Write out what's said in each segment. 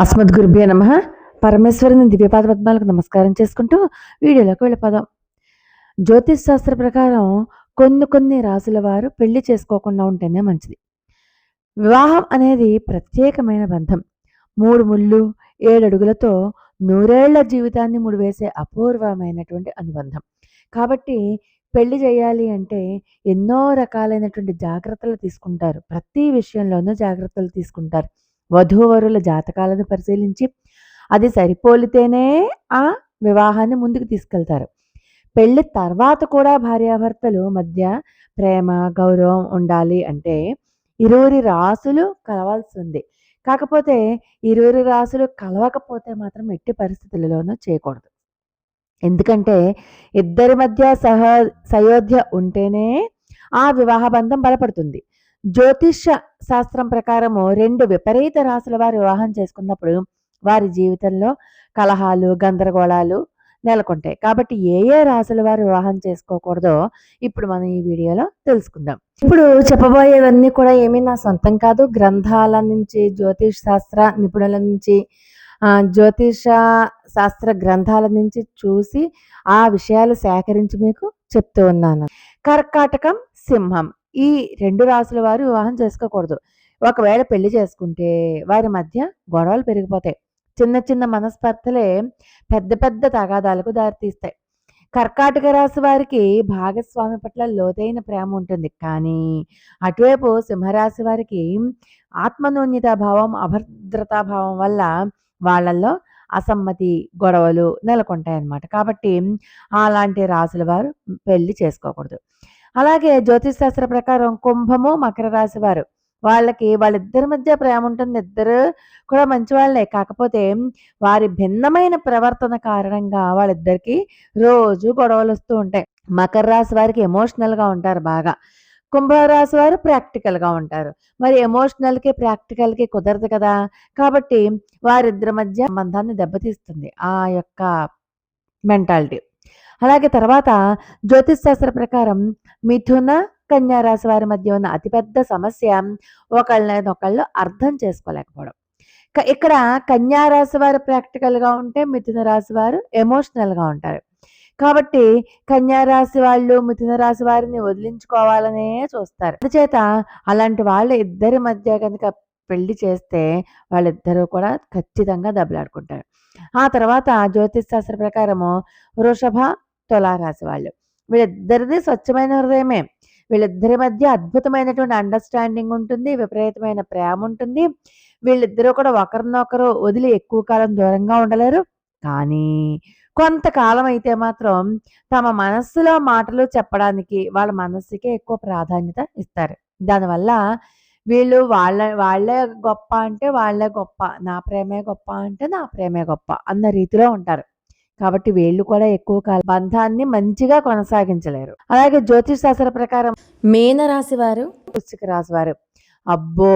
అస్మద్గురుభ్యో నమ. పరమేశ్వరుని దివ్యపాద పద్మాలకు నమస్కారం చేసుకుంటూ వీడియోలోకి వెళ్ళిపోదాం. జ్యోతిష్ శాస్త్ర ప్రకారం కొన్ని కొన్ని రాసుల వారు పెళ్ళి చేసుకోకుండా ఉంటేనే మంచిది. వివాహం అనేది ప్రత్యేకమైన బంధం. మూడు ముళ్ళు ఏడడుగులతో నూరేళ్ళ జీవితాన్ని ముడివేసే అపూర్వమైనటువంటి అనుబంధం. కాబట్టి పెళ్ళి చేయాలి అంటే ఎన్నో రకాలైనటువంటి జాగ్రత్తలు తీసుకుంటారు. ప్రతి విషయంలోనూ జాగ్రత్తలు తీసుకుంటారు. వధూవరుల జాతకాలను పరిశీలించి అది సరిపోలితేనే ఆ వివాహాన్ని ముందుకు తీసుకెళ్తారు. పెళ్ళి తర్వాత కూడా భార్యాభర్తలు మధ్య ప్రేమ గౌరవం ఉండాలి అంటే ఇరువురి రాసులు కలవాల్సి ఉంది కాకపోతే ఇరువురి రాసులు కలవకపోతే మాత్రం ఎట్టి పరిస్థితులలోనూ చేయకూడదు. ఎందుకంటే ఇద్దరి మధ్య సహ సయోధ్య ఉంటేనే ఆ వివాహ బంధం బలపడుతుంది. జ్యోతిష శాస్త్రం ప్రకారము రెండు విపరీత రాసుల వారు వివాహం చేసుకున్నప్పుడు వారి జీవితంలో కలహాలు గందరగోళాలు నెలకొంటాయి. కాబట్టి ఏ ఏ రాసుల వారు వివాహం చేసుకోకూడదో ఇప్పుడు మనం ఈ వీడియోలో తెలుసుకుందాం. ఇప్పుడు చెప్పబోయేవన్నీ కూడా ఏమీ నా సొంతం కాదు. గ్రంథాల నుంచి జ్యోతిష్ శాస్త్ర నిపుణుల నుంచి జ్యోతిష శాస్త్ర గ్రంథాల నుంచి చూసి ఆ విషయాలు సేకరించి మీకు చెప్తూ ఉన్నాను. కర్కాటకం సింహం. ఈ రెండు రాసుల వారు వివాహం చేసుకోకూడదు. ఒకవేళ పెళ్ళి చేసుకుంటే వారి మధ్య గొడవలు పెరిగిపోతాయి. చిన్న చిన్న మనస్పర్ధలే పెద్ద పెద్ద తగాదాలకు దారితీస్తాయి. కర్కాటక రాశి వారికి భాగస్వామి పట్ల లోతైన ప్రేమ ఉంటుంది. కానీ అటువైపు సింహరాశి వారికి ఆత్మనూన్యతాభావం అభద్రతాభావం వల్ల వాళ్ళల్లో అసమ్మతి గొడవలు నెలకొంటాయి అన్నమాట కాబట్టి అలాంటి రాసుల వారు పెళ్ళి చేసుకోకూడదు. అలాగే జ్యోతిష్ శాస్త్ర ప్రకారం కుంభము మకర రాశి వారు. వాళ్ళకి వాళ్ళిద్దరి మధ్య ప్రేమ ఉంటుంది. ఇద్దరు కూడా మంచి వాళ్ళే. కాకపోతే వారి భిన్నమైన ప్రవర్తన కారణంగా వాళ్ళిద్దరికి రోజు గొడవలు వస్తూ ఉంటాయి. మకర రాశి వారికి ఎమోషనల్గా ఉంటారు బాగా. కుంభరాశి వారు ప్రాక్టికల్గా ఉంటారు. మరి ఎమోషనల్కి ప్రాక్టికల్కి కుదరదు కదా. కాబట్టి వారిద్దరి మధ్య సంబంధాన్ని దెబ్బతీస్తుంది. ఆ యొక్క మెంటాలిటీ అలాగే తర్వాత జ్యోతిష్శాస్త్ర ప్రకారం మిథున కన్యారాశి వారి మధ్య ఉన్న అతిపెద్ద సమస్య ఒకళ్ళనొకళ్ళు అర్థం చేసుకోలేకపోవడం. ఇక్కడ కన్యారాశి వారు ప్రాక్టికల్గా ఉంటే మిథున రాశి వారు ఎమోషనల్గా ఉంటారు. కాబట్టి కన్యారాశి వాళ్ళు మిథున రాశి వారిని వదిలించుకోవాలనే చూస్తారు. అందుచేత అలాంటి వాళ్ళ ఇద్దరి మధ్య కనుక పెళ్ళి చేస్తే వాళ్ళిద్దరూ కూడా ఖచ్చితంగా దెబ్బలాడుకుంటారు. ఆ తర్వాత జ్యోతిష్ శాస్త్ర ప్రకారము వృషభ తులారాశి వాళ్ళు వీళ్ళిద్దరిది స్వచ్ఛమైన హృదయమే. వీళ్ళిద్దరి మధ్య అద్భుతమైనటువంటి అండర్స్టాండింగ్ ఉంటుంది విపరీతమైన ప్రేమ ఉంటుంది. వీళ్ళిద్దరూ కూడా ఒకరినొకరు వదిలి ఎక్కువ కాలం దూరంగా ఉండలేరు. కానీ కొంతకాలం అయితే మాత్రం తమ మనస్సులో మాటలు చెప్పడానికి వాళ్ళ మనస్సుకే ఎక్కువ ప్రాధాన్యత ఇస్తారు. దానివల్ల వీళ్ళు వాళ్ళ వాళ్ళే గొప్ప అంటే వాళ్ళే గొప్ప నా ప్రేమే గొప్ప అంటే నా ప్రేమే గొప్ప అన్న రీతిలో ఉంటారు. కాబట్టి వీళ్ళు కూడా ఎక్కువ కాలం బంధాన్ని మంచిగా కొనసాగించలేరు. అలాగే జ్యోతిష్ శాస్త్ర ప్రకారం మీన రాశి వారు వృశ్చిక రాశి వారు అబ్బో!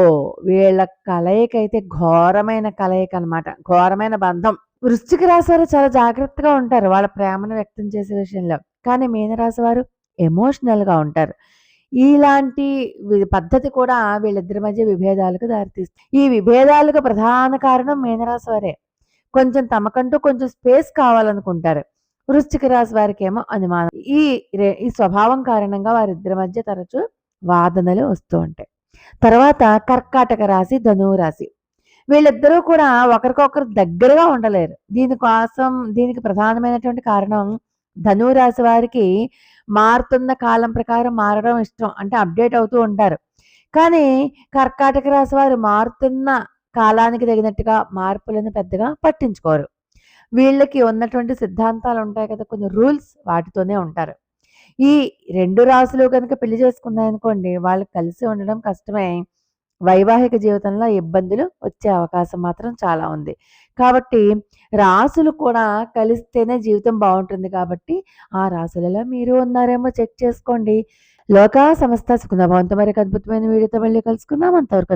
వీళ్ళ కలయిక అయితే ఘోరమైన కలయిక అనమాట ఘోరమైన బంధం. వృశ్చిక రాశి వారు చాలా జాగ్రత్తగా ఉంటారు వాళ్ళ ప్రేమను వ్యక్తం చేసే విషయంలో. కానీ మీనరాశి వారు ఎమోషనల్గా ఉంటారు. ఇలాంటి పద్ధతి కూడా వీళ్ళిద్దరి మధ్య విభేదాలకు దారితీస్తుంది. ఈ విభేదాలకు ప్రధాన కారణం మీనరాశి వారే కొంచెం తమకంటూ కొంచెం స్పేస్ కావాలనుకుంటారు. వృశ్చిక రాశి వారికి ఏమో అనుమానం. ఈ ఈ స్వభావం కారణంగా వారిద్దరి మధ్య తరచూ వాదనలు వస్తూ ఉంటాయి. తర్వాత కర్కాటక రాశి ధనువు రాశి. వీళ్ళిద్దరూ కూడా ఒకరికొకరు దగ్గరగా ఉండలేరు. దీనికోసం దీనికి ప్రధానమైనటువంటి కారణం ధనురాశి వారికి మారుతున్న కాలం ప్రకారం మారడం ఇష్టం అంటే అప్డేట్ అవుతూ ఉంటారు. కానీ కర్కాటక రాశి వారు మారుతున్న కాలానికి తగినట్టుగా మార్పులను పెద్దగా పట్టించుకోరు. వీళ్ళకి ఉన్నటువంటి సిద్ధాంతాలు ఉంటాయి కదా కొన్ని రూల్స్ వాటితోనే ఉంటారు. ఈ రెండు రాసులు కనుక పెళ్ళి చేసుకున్నాయనుకోండి వాళ్ళు కలిసి ఉండడం కష్టమే. వైవాహిక జీవితంలో ఇబ్బందులు వచ్చే అవకాశం మాత్రం చాలా ఉంది. కాబట్టి రాసులు కూడా కలిస్తేనే జీవితం బాగుంటుంది కాబట్టి ఆ రాసులలో మీరు ఉన్నారేమో చెక్ చేసుకోండి. లోకా సంస్థ సుఖ భవంత మరి అద్భుతమైన వీడియోతో మళ్ళీ కలుసుకుందాం. అంతవరకు